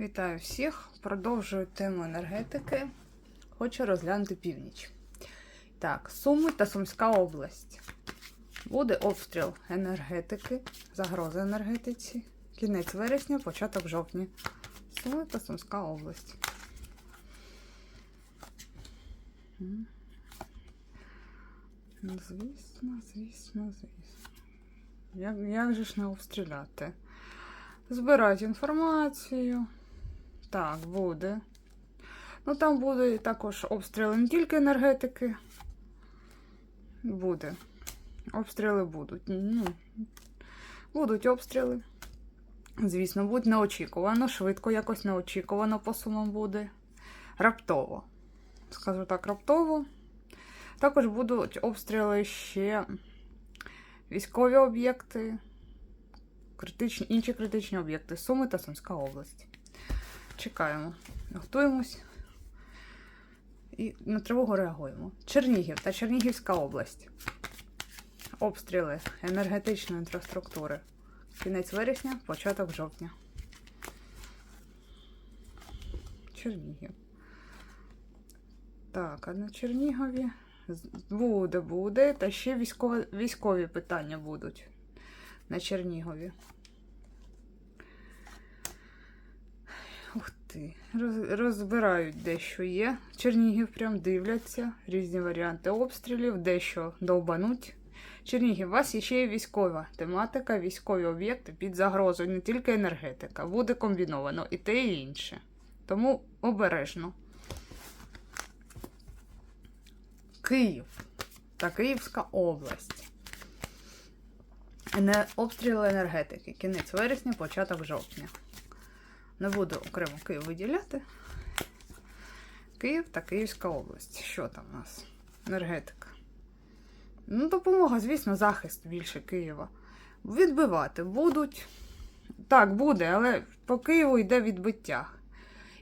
Вітаю всіх! Продовжую тему енергетики. Хочу розглянути північ. Так, Суми та Сумська область. Буде обстріл енергетики, загроза енергетиці. Кінець вересня, початок жовтня. Суми та Сумська область. Звісно, звісно, звісно. Як, як же ж не обстріляти? Збирають інформацію. Так, буде. Ну, там буде також обстріли не тільки енергетики. Буде. Обстріли будуть. Ну, будуть обстріли. Звісно, будуть неочікувано, швидко, якось неочікувано по сумам буде. Раптово. Скажу так, раптово. Також будуть обстріли ще військові об'єкти, критичні, інші критичні об'єкти Суми та Сумська область. Чекаємо, готуємось і на тривогу реагуємо. Чернігів та Чернігівська область. Обстріли енергетичної інфраструктури. Кінець вересня, початок жовтня. Чернігів. Так, а на Чернігові буде, буде. Та ще військові, військові питання будуть на Чернігові. Ух ти, роз, розбирають дещо є. Чернігів прям дивляться, різні варіанти обстрілів, дещо довбануть. Чернігів, у вас ще й військова тематика, військові об'єкти під загрозою, не тільки енергетика. Буде комбіновано і те, і інше. Тому обережно. Київ та Київська область. Обстріли енергетики. Кінець вересня, початок жовтня. Не буду окремо Київ виділяти. Київ та Київська область. Що там у нас? Енергетика. Ну, допомога, звісно, захист більше Києва. Відбивати будуть. Так, буде, але по Києву йде відбиття.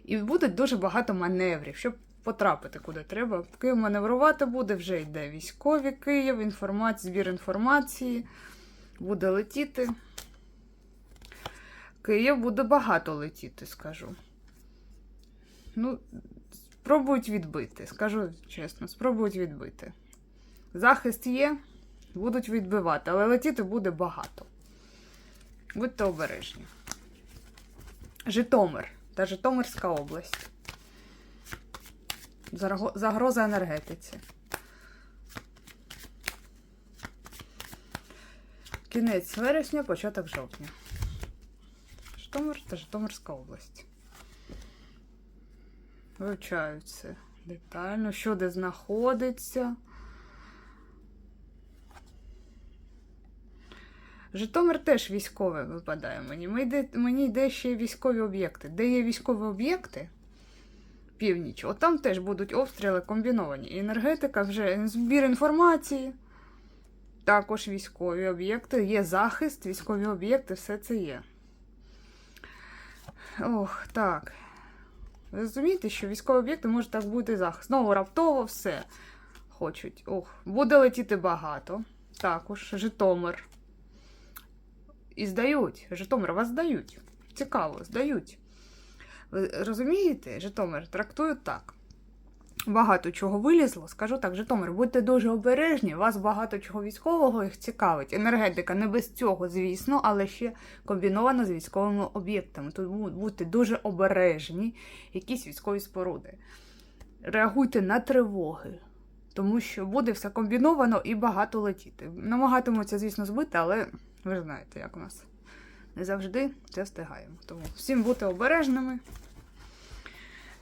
І буде дуже багато маневрів, щоб потрапити куди треба. Київ маневрувати буде, вже йде військові Київ, інформація, збір інформації, буде летіти. Київ буде багато летіти, скажу. Ну, спробують відбити, скажу чесно, спробують відбити. Захист є, будуть відбивати, але летіти буде багато. Будьте обережні. Житомир та Житомирська область. Загроза енергетиці. Кінець вересня, початок жовтня. Житомир та Житомирська область. Вивчають це детально, що де знаходиться. Житомир теж військове випадає мені. Мені мені йде ще військові об'єкти. Де є військові об'єкти, північ, от там теж будуть обстріли комбіновані. І енергетика, вже збір інформації, також військові об'єкти, є захист, військові об'єкти, все це є. Ох, так. Ви розумієте, що військові об'єкти може так бути захист. Знову раптово все хочуть. Ох, буде летіти багато. Також Житомир. І здають. Житомир вас здають. Цікаво, здають. Ви розумієте, Житомир трактують так. Багато чого вилізло. Скажу так, Житомир, будьте дуже обережні, вас багато чого військового їх цікавить. Енергетика не без цього, звісно, але ще комбінована з військовими об'єктами. Тому будьте дуже обережні, якісь військові споруди. Реагуйте на тривоги, тому що буде все комбіновано і багато летіти. Намагатимуться, звісно, збити, але ви ж знаєте, як у нас. Не завжди це встигаємо. Тому всім бути обережними.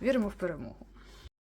Віримо в перемогу.